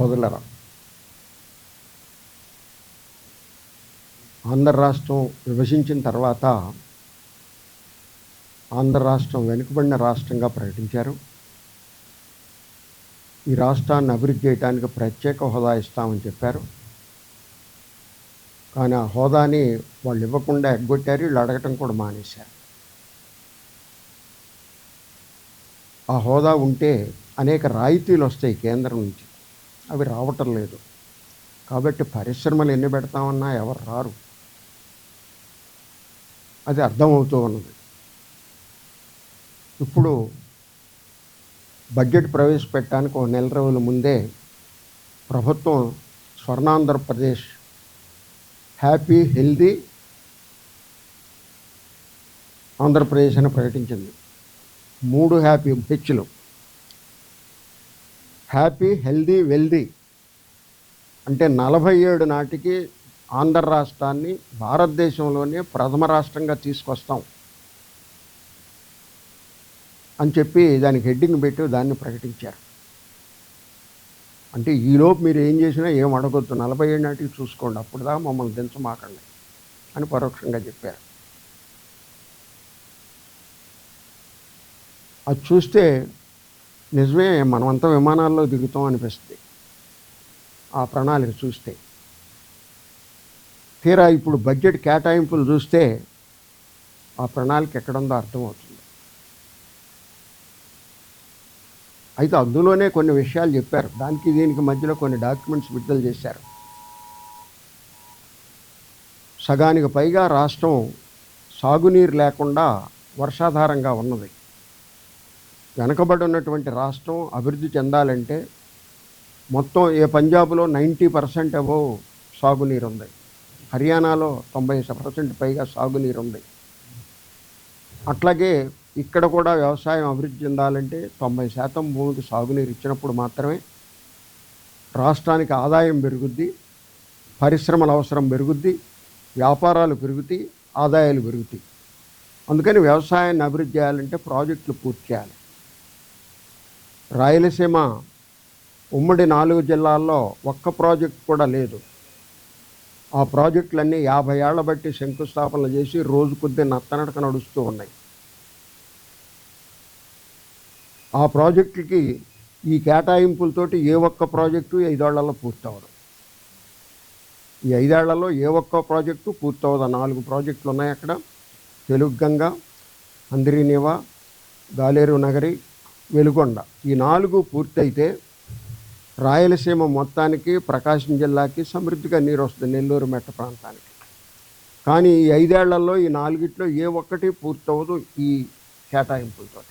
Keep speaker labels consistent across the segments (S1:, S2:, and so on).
S1: సోదరులరా ఆంధ్ర రాష్ట్రం విభజించిన తర్వాత ఆంధ్ర రాష్ట్రం వెనుకబడిన రాష్ట్రంగా ప్రకటించారు. ఈ రాష్ట్రాన్ని అభివృద్ధి చేయడానికి ప్రత్యేక హోదా ఇస్తామని చెప్పారు. కానీ ఆ హోదాని వాళ్ళు ఇవ్వకుండా ఎగ్గొట్టారు వీళ్ళు అడగటం కూడా మానేశారు. ఆ హోదా ఉంటే అనేక రాయితీలు వస్తాయి కేంద్రం నుంచి. అవి రావటం లేదు. కాబట్టి పరిశ్రమలు ఎన్ని పెడతామన్నా ఎవరు రారు. అది అర్థమవుతూ ఉన్నది. ఇప్పుడు బడ్జెట్ ప్రవేశపెట్టడానికి ఒక నెల రోజుల ముందే ప్రభుత్వం స్వర్ణాంధ్రప్రదేశ్ హ్యాపీ హెల్దీ ఆంధ్రప్రదేశ్ అని ప్రకటించింది. మూడు హ్యాపీ హెచ్లు. హ్యాపీ హెల్దీ వెల్దీ అంటే నలభై ఏడు నాటికి ఆంధ్ర రాష్ట్రాన్ని భారతదేశంలోనే ప్రథమ రాష్ట్రంగా తీసుకొస్తాం అని చెప్పి దానికి హెడ్డింగ్ పెట్టి దాన్ని ప్రకటించారు. అంటే ఈలోపు మీరు ఏం చేసినా ఏం అడగొద్దు. నలభై ఏడు నాటికి చూసుకోండి. అప్పుడు దాకా మమ్మల్ని దించమాకండి అని పరోక్షంగా చెప్పారు. అది చూస్తే నిజమే మనమంతా విమానాల్లో దిగుతాం అనిపిస్తుంది. ఆ ప్రణాళిక చూస్తే. తీరా ఇప్పుడు బడ్జెట్ కేటాయింపులు చూస్తే ఆ ప్రణాళిక ఎక్కడుందో అర్థమవుతుంది. అయితే అందులోనే కొన్ని విషయాలు చెప్పారు. దానికి దీనికి మధ్యలో కొన్ని డాక్యుమెంట్స్ విడుదల చేశారు. సగానికి పైగా రాష్ట్రం సాగునీరు లేకుండా వర్షాధారంగా ఉన్నది. వెనకబడి ఉన్నటువంటి రాష్ట్రం అభివృద్ధి చెందాలంటే మొత్తం ఏ పంజాబ్లో నైంటీ పర్సెంట్ అబో సాగునీరు ఉంది హర్యానాలో తొంభై పర్సెంట్ పైగా సాగునీరు ఉంది అట్లాగే ఇక్కడ కూడా వ్యవసాయం అభివృద్ధి చెందాలంటే తొంభై శాతం భూమికి సాగునీరు ఇచ్చినప్పుడు మాత్రమే రాష్ట్రానికి ఆదాయం పెరుగుద్ది పరిశ్రమల అవసరం పెరుగుద్ది వ్యాపారాలు పెరుగుతాయి ఆదాయాలు పెరుగుతాయి. అందుకని వ్యవసాయాన్ని అభివృద్ధి చేయాలంటే ప్రాజెక్టులు పూర్తి చేయాలి. రాయలసీమ ఉమ్మడి నాలుగు జిల్లాల్లో ఒక్క ప్రాజెక్ట్ కూడా లేదు. ఆ ప్రాజెక్టులన్నీ యాభై ఏళ్ళ బట్టి శంకుస్థాపనలు చేసి రోజు కొద్ది నత్తనడక నడుస్తూ ఉన్నాయి. ఆ ప్రాజెక్టుకి ఈ కేటాయింపులతోటి ఏ ఒక్క ప్రాజెక్టు ఐదేళ్ళలో పూర్తవదు. ఈ ఐదేళ్ళలో ఏ ఒక్క ప్రాజెక్టు పూర్తవదు. నాలుగు ప్రాజెక్టులు ఉన్నాయి అక్కడ. తెలుగు గంగ అందిరినివా గాలేరు నగరి వెలుగొండ. ఈ నాలుగు పూర్తయితే రాయలసీమ మొత్తానికి ప్రకాశం జిల్లాకి సమృద్ధిగా నీరు వస్తుంది నెల్లూరు మెట్ట ప్రాంతానికి. కానీ ఈ ఐదేళ్ళలో ఈ నాలుగిట్లో ఏ ఒక్కటి పూర్తవదు ఈ కేటాయింపులతో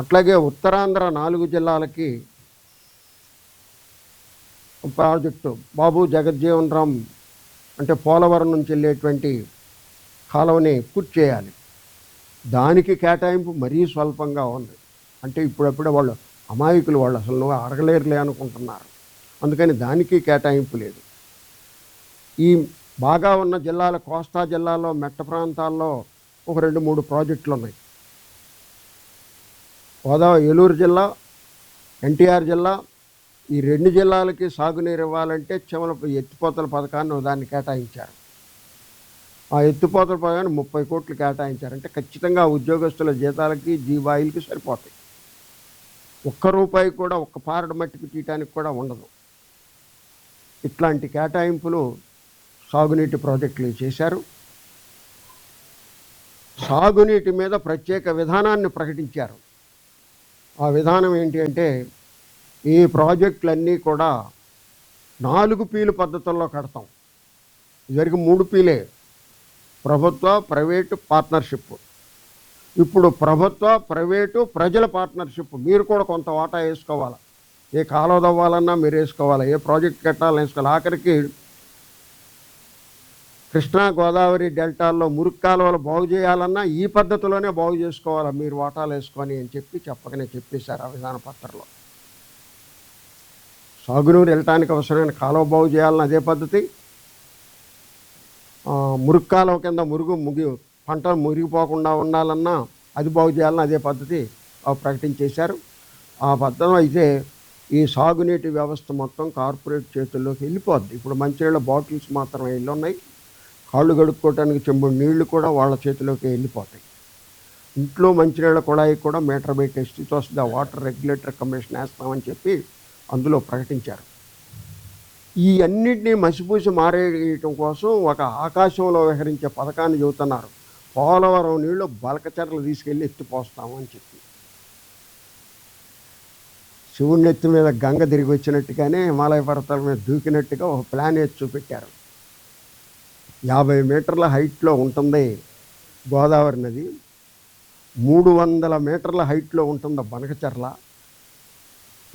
S1: అట్లాగే ఉత్తరాంధ్ర నాలుగు జిల్లాలకి ప్రాజెక్టు బాబు జగజ్జీవన్ రామ్ అంటే పోలవరం నుంచి వెళ్ళేటువంటి కాలువని పూర్తి చేయాలి. దానికి కేటాయింపు మరీ స్వల్పంగా ఉంది. అంటే ఇప్పుడప్పుడే వాళ్ళు అమాయకులు వాళ్ళు అసలు నువ్వు అడగలేరులే అనుకుంటున్నారు. అందుకని దానికి కేటాయింపు లేదు. ఈ బాగా ఉన్న జిల్లాల కోస్తా జిల్లాలో మెట్ట ప్రాంతాల్లో ఒక రెండు మూడు ప్రాజెక్టులు ఉన్నాయి గోదావరి ఏలూరు జిల్లా ఎన్టీఆర్ జిల్లా ఈ రెండు జిల్లాలకి సాగునీరు ఇవ్వాలంటే చెమల ఎత్తిపోతల పథకాన్ని దాన్ని కేటాయించారు. ఆ ఎత్తిపోతల పథకాన్ని ముప్పై కోట్లు కేటాయించారు. అంటే ఖచ్చితంగా ఉద్యోగస్తుల జీతాలకి జీవాయిలకి సరిపోతాయి. ఒక్క రూపాయి కూడా ఒక్క పారడు మట్టికి తీయటానికి కూడా ఉండదు. ఇట్లాంటి కేటాయింపులు సాగునీటి ప్రాజెక్టులు చేశారు. సాగునీటి మీద ప్రత్యేక విధానాన్ని ప్రకటించారు. ఆ విధానం ఏంటి అంటే ఈ ప్రాజెక్టులన్నీ కూడా నాలుగు పీలు పద్ధతుల్లో కడతాం. ఇదివరకు మూడు పీలే. ప్రభుత్వ ప్రైవేటు పార్ట్నర్షిప్. ఇప్పుడు ప్రభుత్వ ప్రైవేటు ప్రజల పార్ట్నర్షిప్. మీరు కూడా కొంత వాటా వేసుకోవాలి? ఏ కాలువ తవ్వాలన్నా మీరు వేసుకోవాలి? ఏ ప్రాజెక్ట్ కట్టాలని వేసుకోవాలి? ఆఖరికి కృష్ణా గోదావరి డెల్టాల్లో మురుగు కాలువలు బాగు చేయాలన్నా ఈ పద్ధతిలోనే బాగు చేసుకోవాలి? మీరు వాటాలు వేసుకొని అని చెప్పి చెప్పకనే చెప్పేశారు ఆ విధాన పత్రంలో. సాగునీరు వెళ్ళటానికి అవసరమైన కాలువ బాగు చేయాలని అదే పద్ధతి. ఆ, మురుగు కాలువ కింద మురుగు ముగి పంటలు మురిగిపోకుండా ఉండాలన్నా అది బాగు చేయాలని అదే పద్ధతి ప్రకటించేశారు ఆ పద్ధతి అయితే ఈ సాగునీటి వ్యవస్థ మొత్తం కార్పొరేట్ చేతుల్లోకి వెళ్ళిపోద్ది. ఇప్పుడు మంచినీళ్ళ బాటిల్స్ మాత్రమే ఇల్లు ఉన్నాయి కాళ్ళు కడుక్కోవడానికి చెంబుడు నీళ్ళు కూడా వాళ్ళ చేతిలోకి వెళ్ళిపోతాయి. ఇంట్లో మంచినీళ్ళ కుళాయి కూడా మీటర్ పెట్టి స్థితి వస్తుంది. వాటర్ రెగ్యులేటర్ కమిషన్ వేస్తామని చెప్పి అందులో ప్రకటించారు. ఈ అన్నింటినీ మసిపూసి మారేయటం కోసం ఒక ఆకాశంలో విహరించే పథకాన్ని చెబుతున్నారు. పోలవరం నీళ్ళు బలకచెరలు తీసుకెళ్ళి ఎత్తిపోస్తాము అని చెప్పి. శివుడి నెత్తి మీద గంగ తిరిగి వచ్చినట్టుగానే హిమాలయ పర్వతాల మీద దూకినట్టుగా ఒక ప్లాన్ వేసి చూపెట్టారు. యాభై మీటర్ల హైట్లో ఉంటుంది గోదావరి నది మూడు వందల మీటర్ల హైట్లో ఉంటుంది బనకచర్ల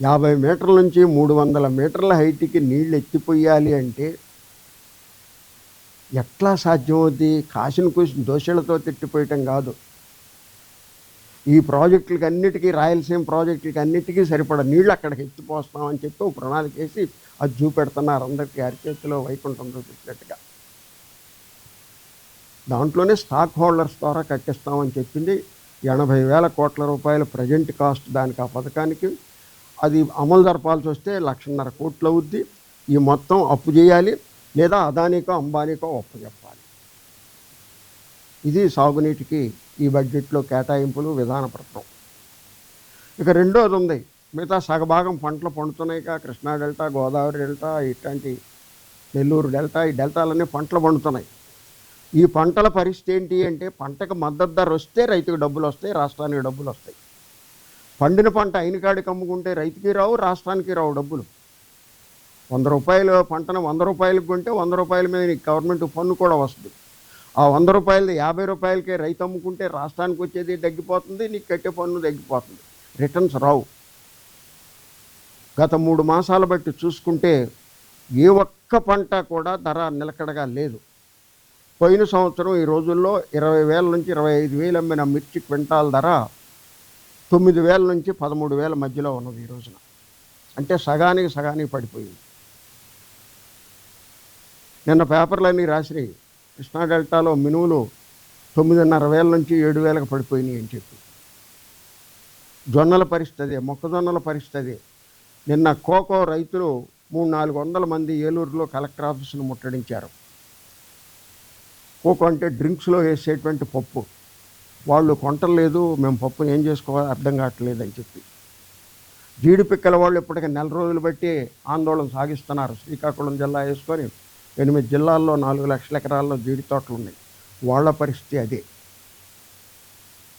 S1: యాభై మీటర్ల నుంచి మూడు వందల మీటర్ల హైట్కి నీళ్ళు ఎత్తిపోయాలి అంటే ఎట్లా సాధ్యమవుద్ది కాసిన కూసిన దోషులతో తిట్టిపోయటం కాదు. ఈ ప్రాజెక్టులకి అన్నిటికీ రాయలసీమ ప్రాజెక్టులకి అన్నిటికీ సరిపడ నీళ్ళు అక్కడికి ఎత్తిపోస్తామని చెప్పి ప్రణాళిక వేసి అది చూపెడుతున్నారు అందరికీ అరిచేతిలో వైకుంఠం చూపించినట్టుగా. దాంట్లోనే స్టాక్ హోల్డర్స్ ద్వారా కట్టిస్తామని చెప్పింది ఎనభై వేల కోట్ల రూపాయలు ప్రజెంట్ కాస్ట్ దానికి ఆ పథకానికి. అది అమలు జరపాల్సి వస్తే లక్షన్నర కోట్లు అవుద్ది. ఈ మొత్తం అప్పు చేయాలి. లేదా అదానికో అంబానీకో అప్పచెప్పాలి ఇది సాగునీటికి ఈ బడ్జెట్లో కేటాయింపులు విధాన విధానపత్రం ఇక రెండోది ఉంది. మిగతా సగభాగం పంటలు పండుతున్నాయిగా కృష్ణా డెల్టా గోదావరి డెల్టా ఇట్లాంటి నెల్లూరు డెల్టా ఈ డెల్టాలన్నీ పంటలు పండుతున్నాయి. ఈ పంటల పరిస్థితి ఏంటి అంటే పంటకు మద్దతు ధర వస్తే రైతుకు డబ్బులు వస్తాయి రాష్ట్రానికి డబ్బులు వస్తాయి. పండిన పంట అయిన కాడికి అమ్ముకుంటే రైతుకి రావు రాష్ట్రానికి రావు డబ్బులు. వంద రూపాయలు పంటను వంద రూపాయలకు కొంటే వంద రూపాయల మీద నీకు గవర్నమెంట్ పన్ను కూడా వస్తుంది. ఆ వంద రూపాయలది యాభై రూపాయలకే రైతు అమ్ముకుంటే రాష్ట్రానికి వచ్చేది తగ్గిపోతుంది నీకు కట్టే పన్ను తగ్గిపోతుంది. రిటర్న్స్ రావు. గత మూడు మాసాల బట్టి చూసుకుంటే ఏ ఒక్క పంట కూడా ధర నిలకడగా లేదు. పోయిన సంవత్సరం ఈ రోజుల్లో ఇరవై వేల నుంచి ఇరవై ఐదు వేలు అమ్మిన మిర్చి క్వింటాల్ ధర తొమ్మిది వేల నుంచి పదమూడు వేల మధ్యలో ఉన్నది ఈ రోజున. అంటే సగానికి సగానికి పడిపోయింది. నిన్న పేపర్లన్నీ రాసినాయి. కృష్ణా డెల్టాలో మినువులు తొమ్మిదిన్నర వేల నుంచి ఏడు వేలకు పడిపోయినాయి అని చెప్పి. జొన్నల పరిస్థితి అదే మొక్కజొన్నల పరిస్థితి అదే. నిన్న కోకో రైతులు మూడు నాలుగు వందల మంది ఏలూరులో కలెక్టర్ ఆఫీసును ముట్టడించారు. కోకో అంటే డ్రింక్స్లో వేసేటువంటి పప్పు. వాళ్ళు కొంటలేదు మేము పప్పు ఏం చేసుకోవాలో అర్థం కావట్లేదు అని చెప్పి. జీడిపిక్కల వాళ్ళు ఇప్పటికే నెల రోజులు బట్టి ఆందోళన సాగిస్తున్నారు. శ్రీకాకుళం జిల్లా వేసుకొని ఎనిమిది జిల్లాల్లో నాలుగు లక్షల ఎకరాల్లో జీడి తోటలు ఉన్నాయి. వాళ్ళ పరిస్థితి అదే.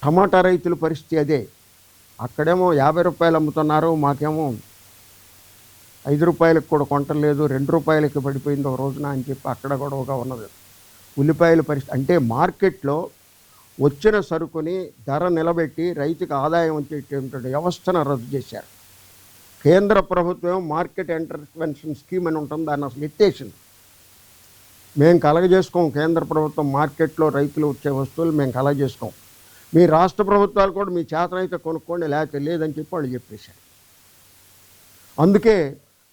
S1: టమాటా రైతుల పరిస్థితి అదే. అక్కడేమో యాభై రూపాయలు అమ్ముతున్నారు మాకేమో ఐదు రూపాయలకు కూడా కొంటలేదు రెండు రూపాయలకి పడిపోయింది ఒక రోజున అని చెప్పి అక్కడ గొడవగా ఉన్నది. ఉల్లిపాయల పరిస్థితి అంటే మార్కెట్లో వచ్చిన సరుకుని ధర నిలబెట్టి రైతుకు ఆదాయం వచ్చేటటువంటి వ్యవస్థను రద్దు చేశారు. కేంద్ర ప్రభుత్వం మార్కెట్ ఇంటర్వెన్షన్ స్కీమ్ అని ఉంటుంది దాన్ని అసలు ఎత్తేసింది. మేము కలగజేసుకోం కేంద్ర ప్రభుత్వం మార్కెట్లో రైతులు వచ్చే వస్తువులు మేము కలగజేసుకోం. మీ రాష్ట్ర ప్రభుత్వాలు కూడా మీ చేతనైతే కొనుక్కోండి లేకపోతే లేదని చెప్పి వాళ్ళు చెప్పేశారు. అందుకే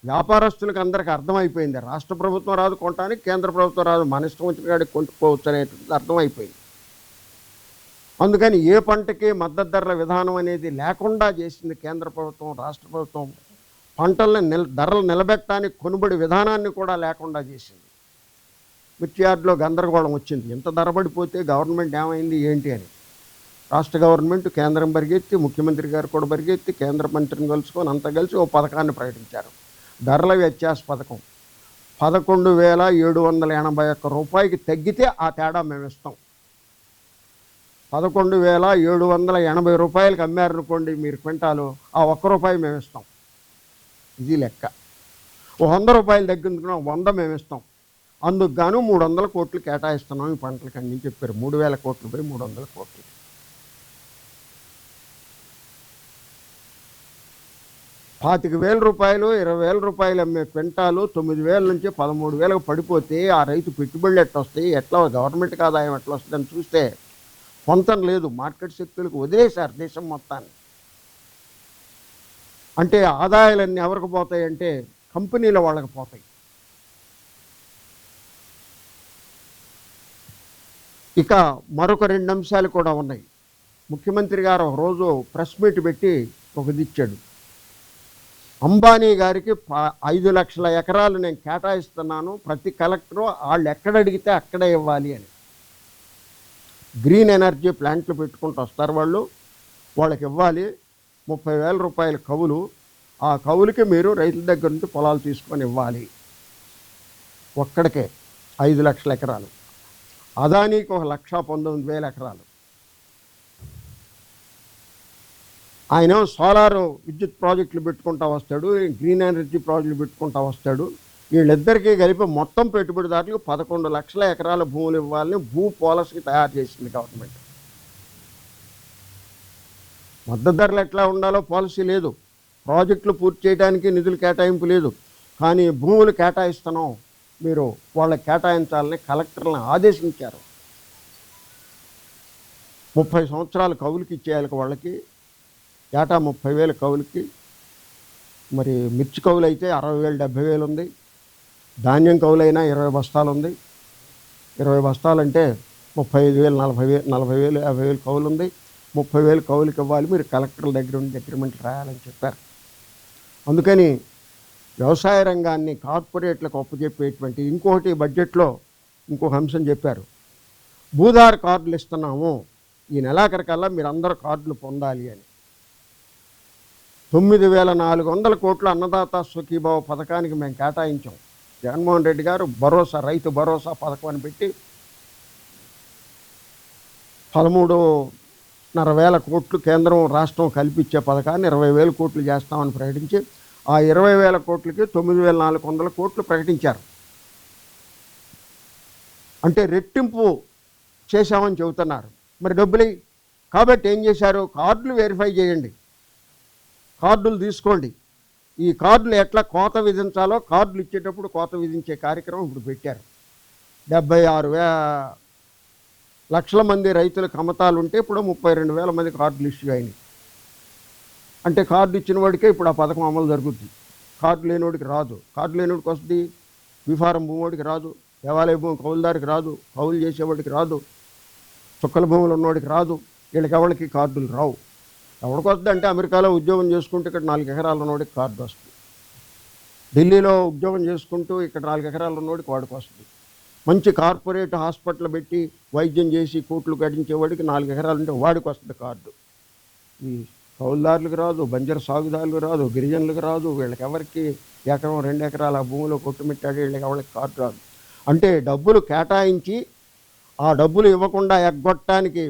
S1: వ్యాపారస్తులకు అందరికీ అర్థమైపోయింది రాష్ట్ర ప్రభుత్వం రాదు కొనటానికి కేంద్ర ప్రభుత్వం రాదు మన ఇష్టం వచ్చిన కాడికి కొనుక్కోవచ్చు అనేటువంటిది అర్థమైపోయింది. అందుకని ఏ పంటకి మద్దతు ధరల విధానం అనేది లేకుండా చేసింది కేంద్ర ప్రభుత్వం రాష్ట్ర ప్రభుత్వం పంటల్ని నిల ధరలు నిలబెట్టడానికి కొనుబడి విధానాన్ని కూడా లేకుండా చేసింది. మిర్చియార్డులో గందరగోళం వచ్చింది. ఇంత ధర పడిపోతే గవర్నమెంట్ ఏమైంది ఏంటి అని. రాష్ట్ర గవర్నమెంట్ కేంద్రం పరిగెత్తి ముఖ్యమంత్రి గారు కూడా పరిగెత్తి కేంద్ర మంత్రిని కలుసుకొని అంతా కలిసి ఓ పథకాన్ని ప్రకటించారు. ధరల వ్యత్యాస పథకం. పదకొండు వేల ఏడు వందల ఎనభై ఒక్క రూపాయికి తగ్గితే ఆ తేడా మేము ఇస్తాం. పదకొండు వేల ఏడు వందల ఎనభై రూపాయలకి అమ్మారనుకోండి మీరు క్వింటాలు ఆ ఒక్క రూపాయి మేము ఇస్తాం. ఇది లెక్క. వంద రూపాయలు తగ్గించుకున్నాం వంద మేము ఇస్తాం. అందుకు గాను మూడు వందల కోట్లు కేటాయిస్తున్నాం ఈ పంటలకు అని చెప్పారు. మూడు వేల కోట్లు పోయి మూడు వందల కోట్లు. పాతిక వేల రూపాయలు ఇరవై వేల రూపాయలు అమ్మే క్వింటాలు తొమ్మిది వేల నుంచి పదమూడు వేలకు పడిపోతే ఆ రైతు పెట్టుబడులు ఎట్లా? వస్తాయి ఎట్లా గవర్నమెంట్కి ఆదాయం ఎట్లా వస్తుందని చూస్తే పొంతం లేదు. మార్కెట్ శక్తులకు వదిలేశారు దేశం మొత్తాన్ని. అంటే ఆదాయాలన్నీ ఎవరికి పోతాయి అంటే కంపెనీల వాళ్ళకి పోతాయి. ఇక మరొక రెండు అంశాలు కూడా ఉన్నాయి. ముఖ్యమంత్రి గారు ఒక రోజు ప్రెస్ మీట్ పెట్టి ఒకదిచ్చాడు అంబానీ గారికి ఐదు లక్షల ఎకరాలు నేను కేటాయిస్తున్నాను. ప్రతి కలెక్టరు వాళ్ళు ఎక్కడ అడిగితే అక్కడే ఇవ్వాలి అని. గ్రీన్ ఎనర్జీ ప్లాంట్లు పెట్టుకుంటూ వస్తారు వాళ్ళు. వాళ్ళకి ఇవ్వాలి ముప్పై వేల రూపాయల కవులు. ఆ కవులకి మీరు రైతుల దగ్గర నుంచి పొలాలు తీసుకొని ఇవ్వాలి. ఒక్కడికే ఐదు లక్షల ఎకరాలు. అదానీకి ఒక లక్ష పంతొమ్మిది వేల ఎకరాలు. ఆయన సోలార్ విద్యుత్ ప్రాజెక్టులు పెట్టుకుంటా వస్తాడు గ్రీన్ ఎనర్జీ ప్రాజెక్టులు పెట్టుకుంటా వస్తాడు. వీళ్ళిద్దరికీ కలిపి మొత్తం పెట్టుబడిదారులకు పదకొండు లక్షల ఎకరాల భూములు ఇవ్వాలని భూ పాలసీ తయారు చేసింది గవర్నమెంట్. మద్దతు ధరలు ఎట్లా ఉండాలో పాలసీ లేదు. ప్రాజెక్టులు పూర్తి చేయడానికి నిధులు కేటాయింపు లేదు. కానీ భూములు కేటాయిస్తున్నాం. మీరు వాళ్ళ కేటాయించాలని కలెక్టర్లను ఆదేశించారు. ముప్పై సంవత్సరాలు కవులకి ఇచ్చేయాలి వాళ్ళకి ఏటా ముప్పై వేలు కవులకి మరి మిర్చి కవులు అయితే అరవై వేలు డెబ్భై వేలు ఉంది. ధాన్యం కవులైనా ఇరవై బస్తాలు ఉంది. ఇరవై బస్తాలు అంటే ముప్పై ఐదు వేలు నలభై వేలు నలభై వేలు యాభై వేలు కవులు ఉంది. ముప్పై వేలు కవులకి ఇవ్వాలి. మీరు కలెక్టర్ల దగ్గర ఉండి అగ్రిమెంట్ రాయాలని చెప్పారు. అందుకని వ్యవసాయ రంగాన్ని కార్పొరేట్లకు అప్పచెప్పేటువంటి ఇంకొకటి బడ్జెట్లో ఇంకొక అంశం చెప్పారు. భూదార్ కార్డులు ఇస్తున్నాము. ఈ నెలాఖరికల్లా మీరు అందరూ కార్డులు పొందాలి అని. తొమ్మిది వేల నాలుగు వందల కోట్ల అన్నదాత సుఖీభావ పథకానికి మేము కేటాయించాం. జగన్మోహన్ రెడ్డి గారు భరోసా రైతు భరోసా పథకం అని పెట్టి పదమూడున్నర వేల కోట్లు కేంద్రం రాష్ట్రం కల్పించే పథకాన్ని ఇరవై వేల కోట్లు చేస్తామని ప్రకటించి ఆ ఇరవై వేల కోట్లకి తొమ్మిది వేల నాలుగు వందల కోట్లు ప్రకటించారు. అంటే రెట్టింపు చేశామని చెబుతున్నారు. మరి డబ్బులు కాబట్టి ఏం చేశారు? కార్డులు వెరిఫై చేయండి. కార్డులు తీసుకోండి. ఈ కార్డులు ఎట్లా కోత విధించాలో కార్డులు ఇచ్చేటప్పుడు కోత విధించే కార్యక్రమం ఇప్పుడు పెట్టారు. డెబ్బై ఆరు వే లక్షల మంది రైతులకు కమతాలు ఉంటే ఇప్పుడు ముప్పై రెండు వేల మంది కార్డులు ఇష్యూ అయినాయి. అంటే కార్డు ఇచ్చిన వాడికే ఇప్పుడు ఆ పథకం అమలు జరుగుతుంది కార్డు లేనివాడికి రాదు. కార్డు లేనివాడికి వస్తుంది. విఫారం భూమివాడికి రాదు. దేవాలయ భూమి కౌలుదారికి రాదు. కౌలు చేసేవాడికి రాదు. చుక్కల భూములు ఉన్నవాడికి రాదు. వీళ్ళకి ఎవరికి కార్డులు రావు. ఎవరికి వస్తుంది అంటే అమెరికాలో ఉద్యోగం చేసుకుంటూ ఇక్కడ నాలుగు ఎకరాలు ఉన్నవాడికి కార్డు వస్తుంది. ఢిల్లీలో ఉద్యోగం చేసుకుంటూ ఇక్కడ నాలుగు ఎకరాలు ఉన్నవాడికి వాడికి వస్తుంది. మంచి కార్పొరేట్ హాస్పిటల్ పెట్టి వైద్యం చేసి కోట్లు గడించేవాడికి నాలుగు ఎకరాలు ఉంటే వాడికి వస్తుంది కార్డు. ఈ కౌలుదారులకు రాదు బంజర సాగుదారులకు రాదు గిరిజనులకు రాదు. వీళ్ళకి ఎవరికి ఎకరం రెండు ఎకరాల భూమిలో కొట్టుమిట్టాడు వీళ్ళకి ఎవరికి కార్డు రాదు. అంటే డబ్బులు కేటాయించి ఆ డబ్బులు ఇవ్వకుండా ఎగ్గొట్టడానికి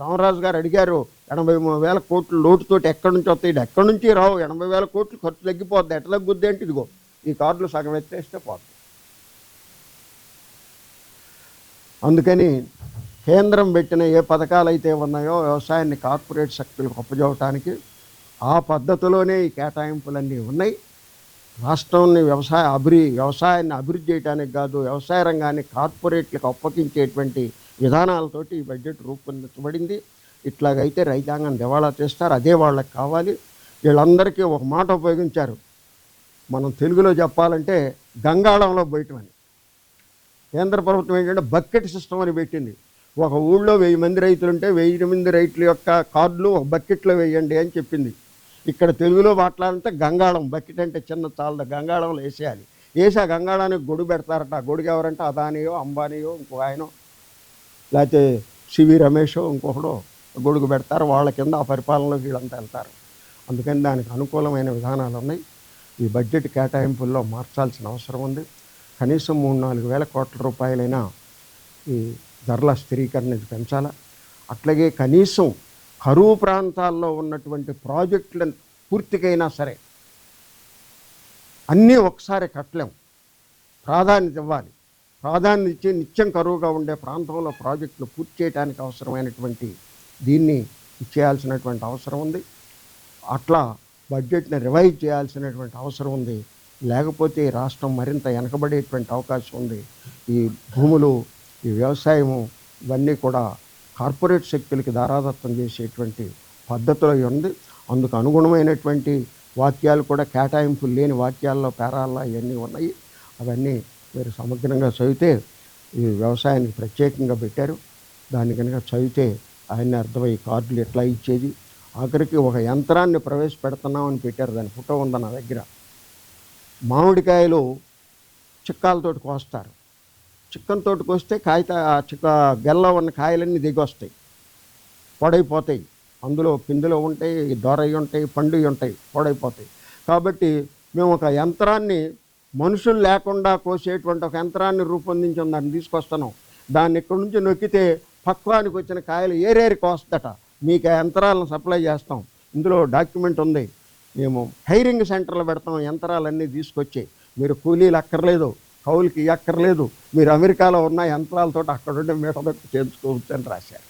S1: రామరాజు గారు అడిగారు ఎనభై మూడు వేల కోట్లు లోటుతోటి ఎక్కడి నుంచి వస్తాయి? ఎక్కడి నుంచి రావు? ఎనభై వేల కోట్లు ఖర్చు తగ్గిపోద్ది. ఎట్లా తగ్గుద్ది అంటే ఇదిగో ఈ కార్డులు సగం ఎత్తేస్తే పోతుంది అందుకని కేంద్రం పెట్టిన ఏ పథకాలు అయితే ఉన్నాయో వ్యవసాయాన్ని కార్పొరేట్ శక్తులకు అప్పజవటానికి ఆ పద్ధతిలోనే ఈ కేటాయింపులన్నీ ఉన్నాయి. రాష్ట్రాన్ని వ్యవసాయ అభివృద్ధి వ్యవసాయాన్ని అభివృద్ధి చేయడానికి కాదు వ్యవసాయ రంగాన్ని కార్పొరేట్లకు అప్పగించేటువంటి విధానాలతోటి ఈ బడ్జెట్ రూపొందించబడింది. ఇట్లాగైతే రైతాంగం దివాళా చేస్తారు అదే వాళ్ళకి కావాలి. వీళ్ళందరికీ ఒక మాట ఉపయోగించారు. మనం తెలుగులో చెప్పాలంటే గంగాళంలో బయటమని కేంద్ర ప్రభుత్వం ఏంటంటే బకెట్ సిస్టమ్ అని పెట్టింది. ఒక ఊళ్ళో వెయ్యి మంది రైతులు ఉంటే వెయ్యి మంది రైతుల యొక్క కార్డులు ఒక బకెట్లో వేయండి అని చెప్పింది. ఇక్కడ తెలుగులో మాట్లాడితే గంగాళం బకెట్ అంటే చిన్న తాళ్ళ గంగాళంలో వేసేయాలి. వేసి ఆ గంగాళానికి గొడుగు పెడతారట. ఆ గొడుగు ఎవరంటే అదానియో అంబానీయో ఇంకో ఆయనో లేకపోతే సివి రమేషో ఇంకొకడో గొడుగు పెడతారు. వాళ్ళ కింద ఆ పరిపాలనలోకి వీళ్ళంతా వెళ్తారు. అందుకని దానికి అనుకూలమైన విధానాలు ఉన్నాయి. ఈ బడ్జెట్ కేటాయింపుల్లో మార్చాల్సిన అవసరం ఉంది. కనీసం మూడు నాలుగు వేల కోట్ల రూపాయలైనా ఈ ధరల స్థిరీకరణ ఇది పెంచాలా? అట్లాగే కనీసం కరువు ప్రాంతాల్లో ఉన్నటువంటి ప్రాజెక్టులను పూర్తికైనా సరే అన్నీ ఒకసారి కట్టలేం. ప్రాధాన్యత ఇవ్వాలి. ప్రాధాన్యత ఇచ్చి నిత్యం కరువుగా ఉండే ప్రాంతంలో ప్రాజెక్టులు పూర్తి చేయడానికి అవసరమైనటువంటి దీన్ని చేయాల్సినటువంటి అవసరం ఉంది. అట్లా బడ్జెట్ని రివైజ్ చేయాల్సినటువంటి అవసరం ఉంది. లేకపోతే రాష్ట్రం మరింత వెనకబడేటువంటి అవకాశం ఉంది. ఈ భూములు ఈ వ్యవసాయము ఇవన్నీ కూడా కార్పొరేట్ శక్తులకి ధారాదత్తం చేసేటువంటి పద్ధతిలో ఉంది. అందుకు అనుగుణమైనటువంటి వాక్యాలు కూడా కేటాయింపులు లేని వాక్యాల్లో పేరాల్లో ఇవన్నీ ఉన్నాయి. అవన్నీ మీరు సమగ్రంగా చదివితే ఈ వ్యవసాయానికి ప్రత్యేకంగా పెట్టారు. దాన్ని కనుక చదివితే ఆయన అర్థమై కార్డులు ఎట్లా ఇచ్చేది? ఆఖరికి ఒక యంత్రాన్ని ప్రవేశపెడుతున్నామని పెట్టారు. దాని ఫోటో ఉంది నా దగ్గర. మామిడికాయలు చిక్కాలతోటి కోస్తారు. చిక్కన్ కోస్తే కాగిత చిక్క గెల్లో ఉన్న కాయలన్నీ దిగొస్తాయి పొడైపోతాయి. అందులో పిందులు ఉంటాయి దొరయి ఉంటాయి పండు ఉంటాయి పొడైపోతాయి. కాబట్టి మేము ఒక యంత్రాన్ని మనుషులు లేకుండా కోసేటువంటి ఒక యంత్రాన్ని రూపొందించాం దాన్ని తీసుకొస్తున్నాం. దాన్ని ఇక్కడి నుంచి నొక్కితే పక్వానికి వచ్చిన కాయలు ఏరేరి కోస్తట మీకు ఆ యంత్రాలను సప్లై చేస్తాం. ఇందులో డాక్యుమెంట్ ఉంది. మేము హైరింగ్ సెంటర్లో పెడతాం యంత్రాలన్నీ తీసుకొచ్చి. మీరు కూలీలు అక్కర్లేదు. కౌలుకి ఎక్కర్లేదు. మీరు అమెరికాలో ఉన్న యంత్రాలతో అక్కడుండే మీట చేయించుకోవచ్చు అని రాశారు.